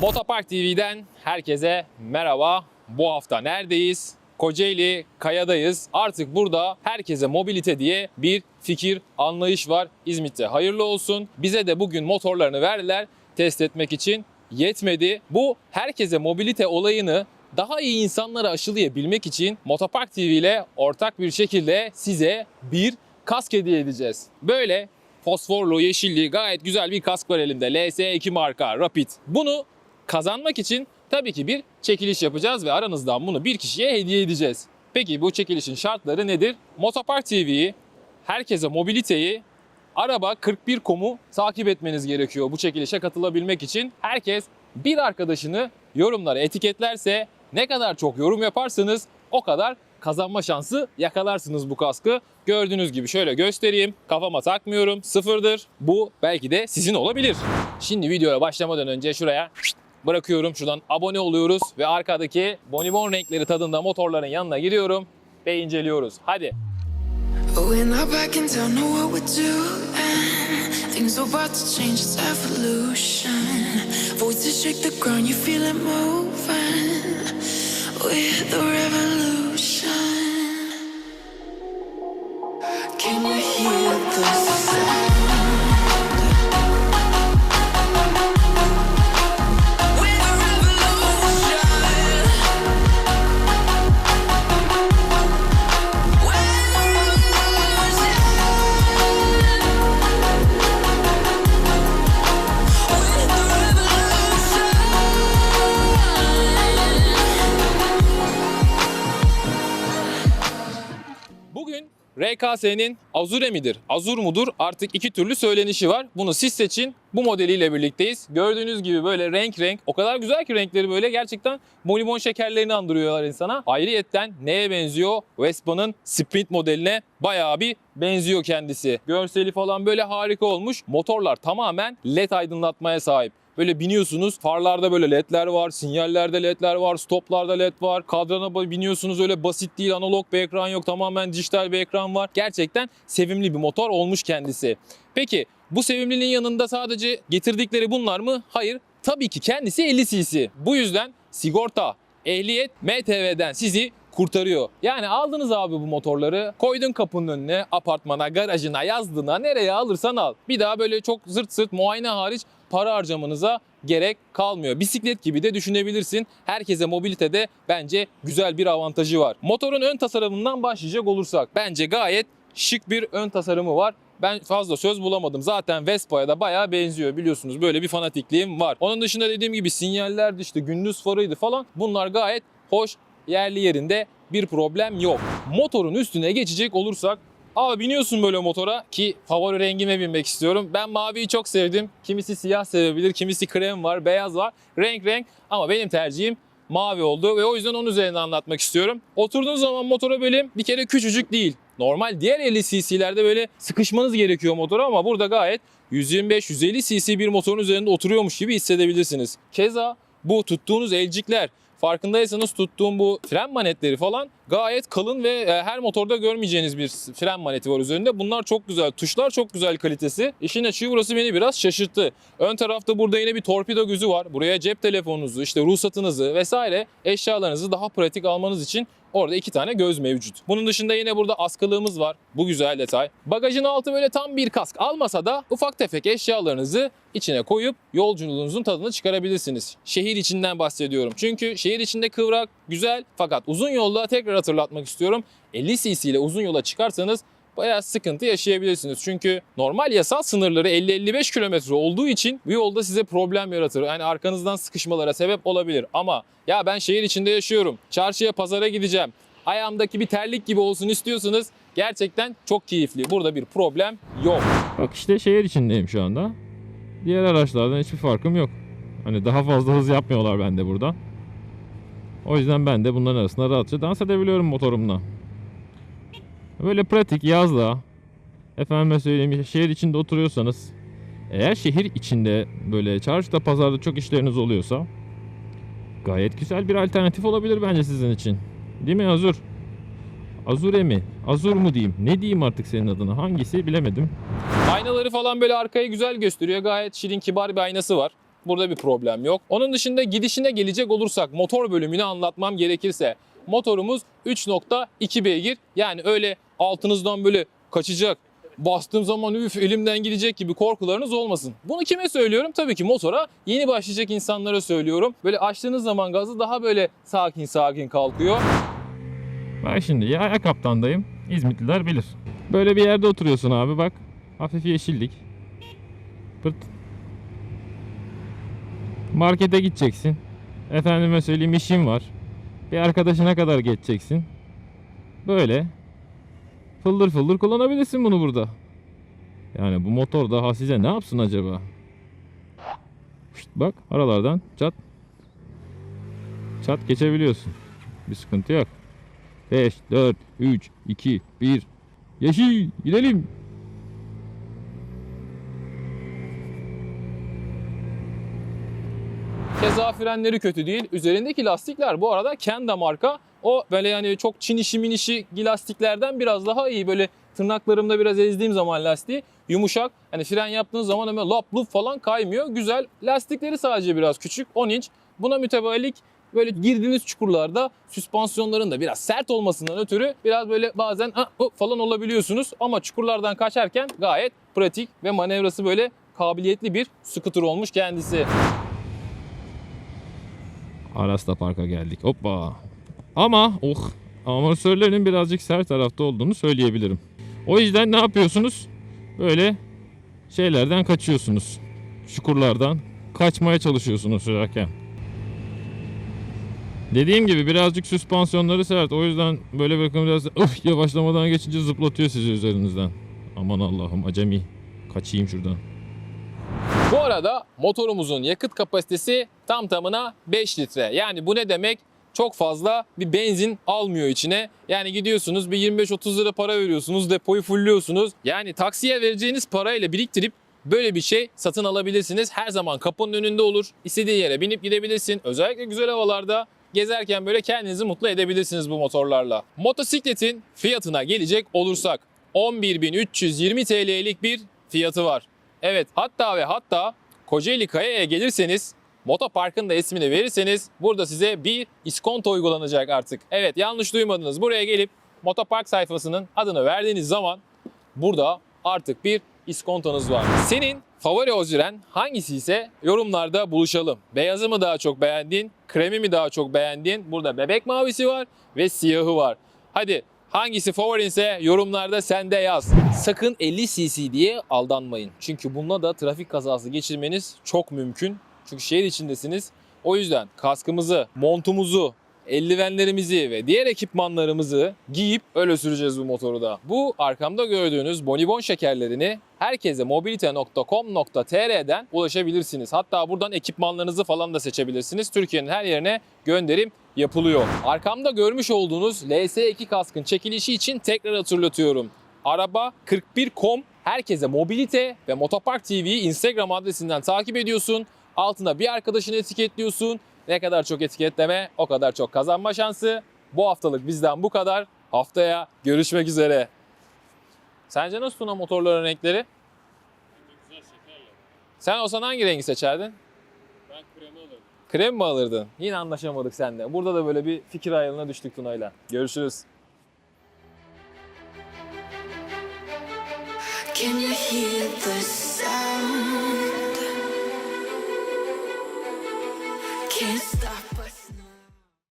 Motopark TV'den herkese merhaba. Bu hafta neredeyiz? Kocaeli Kaya'dayız. Artık burada herkese mobilite diye bir fikir, anlayış var İzmit'te. Hayırlı olsun. Bize de bugün motorlarını verdiler test etmek için. Yetmedi. Bu herkese mobilite olayını daha iyi insanlara aşılayabilmek için Motopark TV ile ortak bir şekilde size bir kask hediye edeceğiz. Böyle fosforlu, yeşilli gayet güzel bir kask var elimde. LS2 marka Rapid. Bunu kazanmak için tabii ki bir çekiliş yapacağız ve aranızdan bunu bir kişiye hediye edeceğiz. Peki bu çekilişin şartları nedir? Motopark TV'yi, herkese mobiliteyi, araba 41.com'u takip etmeniz gerekiyor bu çekilişe katılabilmek için. Herkes bir arkadaşını yorumlara etiketlerse ne kadar çok yorum yaparsanız o kadar kazanma şansı yakalarsınız bu kaskı. Gördüğünüz gibi şöyle göstereyim. Kafama takmıyorum. Sıfırdır. Bu belki de sizin olabilir. Şimdi videoya başlamadan önce şuraya bırakıyorum. Şuradan abone oluyoruz ve arkadaki bonibon renkleri tadında motorların yanına giriyorum ve inceliyoruz. Hadi. We're we're. Things about to change, it's evolution. Voices shake the ground, you feel it moving. With the revolution. Can you hear Bugün RKS'nin Azure midir, Azur mudur artık iki türlü söylenişi var. Bunu siz seçin. Bu modeliyle birlikteyiz. Gördüğünüz gibi böyle renk renk. O kadar güzel ki renkleri böyle gerçekten bonibon şekerlerini andırıyorlar insana. Ayrıyetten neye benziyor? Vespa'nın Sprint modeline bayağı bir benziyor kendisi. Görseli falan böyle harika olmuş. Motorlar tamamen LED aydınlatmaya sahip. Böyle biniyorsunuz farlarda böyle ledler var, sinyallerde ledler var, stoplarda led var. Kadrana biniyorsunuz öyle basit değil analog bir ekran yok tamamen dijital bir ekran var. Gerçekten sevimli bir motor olmuş kendisi. Peki bu sevimliliğin yanında sadece getirdikleri bunlar mı? Hayır. Tabii ki kendisi 50 cc. Bu yüzden sigorta, ehliyet, MTV'den sizi kurtarıyor. Yani aldınız abi bu motorları, koydun kapının önüne, apartmana, garajına, yazdığına, nereye alırsan al. Bir daha böyle çok zırt zırt muayene hariç para harcamanıza gerek kalmıyor. Bisiklet gibi de düşünebilirsin. Herkese mobilitede bence güzel bir avantajı var. Motorun ön tasarımından başlayacak olursak bence gayet şık bir ön tasarımı var. Ben fazla söz bulamadım. Zaten Vespa'ya da bayağı benziyor biliyorsunuz. Böyle bir fanatikliğim var. Onun dışında dediğim gibi sinyallerdi işte gündüz farıydı falan. Bunlar gayet hoş yerli yerinde bir problem yok. Motorun üstüne geçecek olursak Abi biniyorsun böyle motora ki favori rengime binmek istiyorum. Ben maviyi çok sevdim. Kimisi siyah sevebilir, kimisi krem var, beyaz var. Renk renk ama benim tercihim mavi oldu ve o yüzden onun üzerine anlatmak istiyorum. Oturduğunuz zaman motora böyle bir kere küçücük değil. Normal diğer 50 cc'lerde böyle sıkışmanız gerekiyor motora ama burada gayet 125-150 cc bir motorun üzerinde oturuyormuş gibi hissedebilirsiniz. Keza bu tuttuğunuz elcikler farkındaysanız tuttuğum bu fren manetleri falan gayet kalın ve e, her motorda görmeyeceğiniz bir fren maneti var üzerinde. Bunlar çok güzel. Tuşlar çok güzel kalitesi. İşin açığı burası beni biraz şaşırttı. Ön tarafta burada yine bir torpido gözü var. Buraya cep telefonunuzu, işte ruhsatınızı vesaire eşyalarınızı daha pratik almanız için Orada iki tane göz mevcut. Bunun dışında yine burada askılığımız var. Bu güzel detay. Bagajın altı böyle tam bir kask almasa da ufak tefek eşyalarınızı içine koyup yolculuğunuzun tadını çıkarabilirsiniz. Şehir içinden bahsediyorum. Çünkü şehir içinde kıvrak, güzel fakat uzun yolda tekrar hatırlatmak istiyorum. 50 cc ile uzun yola çıkarsanız bayağı sıkıntı yaşayabilirsiniz. Çünkü normal yasal sınırları 50-55 kilometre olduğu için bu yolda size problem yaratır. Yani arkanızdan sıkışmalara sebep olabilir. Ama ya ben şehir içinde yaşıyorum. Çarşıya, pazara gideceğim. Ayağımdaki bir terlik gibi olsun istiyorsanız gerçekten çok keyifli. Burada bir problem yok. Bak işte şehir içindeyim şu anda. Diğer araçlardan hiçbir farkım yok. Hani daha fazla hız yapmıyorlar bende burada. O yüzden ben de bunların arasında rahatça dans edebiliyorum motorumla. Böyle pratik yazla. Efendime söyleyeyim şehir içinde oturuyorsanız. Eğer şehir içinde böyle çarşıda pazarda çok işleriniz oluyorsa. Gayet güzel bir alternatif olabilir bence sizin için. Değil mi Azur? Azure mi? Azur mu diyeyim? Ne diyeyim artık senin adına? Hangisi bilemedim. Aynaları falan böyle arkayı güzel gösteriyor. Gayet şirin kibar bir aynası var. Burada bir problem yok. Onun dışında gidişine gelecek olursak motor bölümünü anlatmam gerekirse motorumuz 3.2 beygir. Yani öyle altınızdan böyle kaçacak, bastığım zaman üf elimden gidecek gibi korkularınız olmasın. Bunu kime söylüyorum? Tabii ki motora yeni başlayacak insanlara söylüyorum. Böyle açtığınız zaman gazı daha böyle sakin sakin kalkıyor. Bak şimdi yaya kaptandayım. İzmitliler bilir. Böyle bir yerde oturuyorsun abi bak. Hafif yeşillik. Pırt. Markete gideceksin. Efendime söyleyeyim işin var. Bir arkadaşına kadar geçeceksin. Böyle. Fıldır fıldır kullanabilirsin bunu burada. Yani bu motor daha size ne yapsın acaba? Şşt, bak aralardan çat. Çat geçebiliyorsun. Bir sıkıntı yok. 5, 4, 3, 2, 1. Yeşil gidelim. Keza frenleri kötü değil. Üzerindeki lastikler bu arada Kenda marka. O böyle yani çok çin işi minişi lastiklerden biraz daha iyi. Böyle tırnaklarımda biraz ezdiğim zaman lastiği yumuşak. Hani fren yaptığınız zaman hemen lap lup falan kaymıyor. Güzel. Lastikleri sadece biraz küçük. 10 inç. Buna mütevellik böyle girdiğiniz çukurlarda süspansiyonların da biraz sert olmasından ötürü biraz böyle bazen "Ah, oh" falan olabiliyorsunuz. Ama çukurlardan kaçarken gayet pratik ve manevrası böyle kabiliyetli bir scooter olmuş kendisi. Aras'ta parka geldik. Hoppa. Ama oh amortisörlerin birazcık sert tarafta olduğunu söyleyebilirim. O yüzden ne yapıyorsunuz? Böyle şeylerden kaçıyorsunuz. Çukurlardan kaçmaya çalışıyorsunuz sürerken. Dediğim gibi birazcık süspansiyonları sert. O yüzden böyle bakın biraz "Uf!" yavaşlamadan geçince zıplatıyor sizi üzerinizden. Aman Allah'ım acemi. Kaçayım şuradan. Bu arada motorumuzun yakıt kapasitesi tam tamına 5 litre. Yani bu ne demek? Çok fazla bir benzin almıyor içine. Yani gidiyorsunuz bir 25-30 lira para veriyorsunuz, depoyu fullüyorsunuz. Yani taksiye vereceğiniz parayla biriktirip böyle bir şey satın alabilirsiniz. Her zaman kapının önünde olur. İstediği yere binip gidebilirsin. Özellikle güzel havalarda gezerken böyle kendinizi mutlu edebilirsiniz bu motorlarla. Motosikletin fiyatına gelecek olursak 11.320 TL'lik bir fiyatı var. Evet hatta ve hatta Kocaeli Kaya'ya gelirseniz Motopark'ın da ismini verirseniz burada size bir iskonto uygulanacak artık. Evet yanlış duymadınız. Buraya gelip Motopark sayfasının adını verdiğiniz zaman burada artık bir iskontonuz var. Senin favori oziren hangisi ise yorumlarda buluşalım. Beyazı mı daha çok beğendin, kremi mi daha çok beğendin? Burada bebek mavisi var ve siyahı var. Hadi hangisi favorinse yorumlarda sen de yaz. Sakın 50 cc diye aldanmayın. Çünkü bununla da trafik kazası geçirmeniz çok mümkün. Çünkü şehir içindesiniz. O yüzden kaskımızı, montumuzu, eldivenlerimizi ve diğer ekipmanlarımızı giyip öyle süreceğiz bu motoru da. Bu arkamda gördüğünüz bonibon şekerlerini herkese mobilite.com.tr'den ulaşabilirsiniz. Hatta buradan ekipmanlarınızı falan da seçebilirsiniz. Türkiye'nin her yerine gönderim yapılıyor. Arkamda görmüş olduğunuz LS2 kaskın çekilişi için tekrar hatırlatıyorum. Araba 41.com herkese mobilite ve Motopark TV'yi Instagram adresinden takip ediyorsun. Altına bir arkadaşını etiketliyorsun. Ne kadar çok etiketleme o kadar çok kazanma şansı. Bu haftalık bizden bu kadar. Haftaya görüşmek üzere. Sence nasıl Tuna motorların renkleri? Sen olsan hangi rengi seçerdin? Ben kremi alırım. Krem mi alırdın? Yine anlaşamadık seninle. Burada da böyle bir fikir ayrılığına düştük Tuna'yla. Görüşürüz. Can you hear the